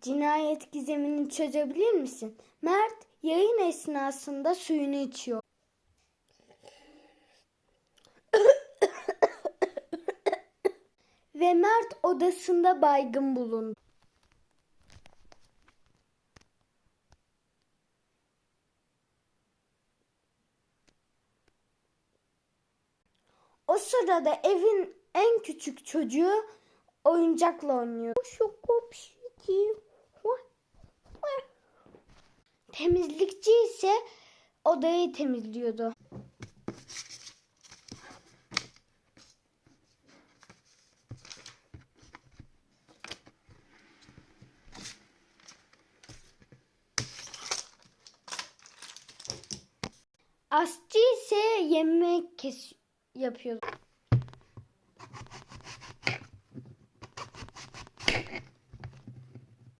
Cinayet gizemini çözebilir misin? Mert yayın esnasında suyunu içiyor. Ve Mert odasında baygın bulundu. O sırada evin en küçük çocuğu oyuncakla oynuyor. Temizlikçi ise odayı temizliyordu. Aşçı ise yemek yapıyordu.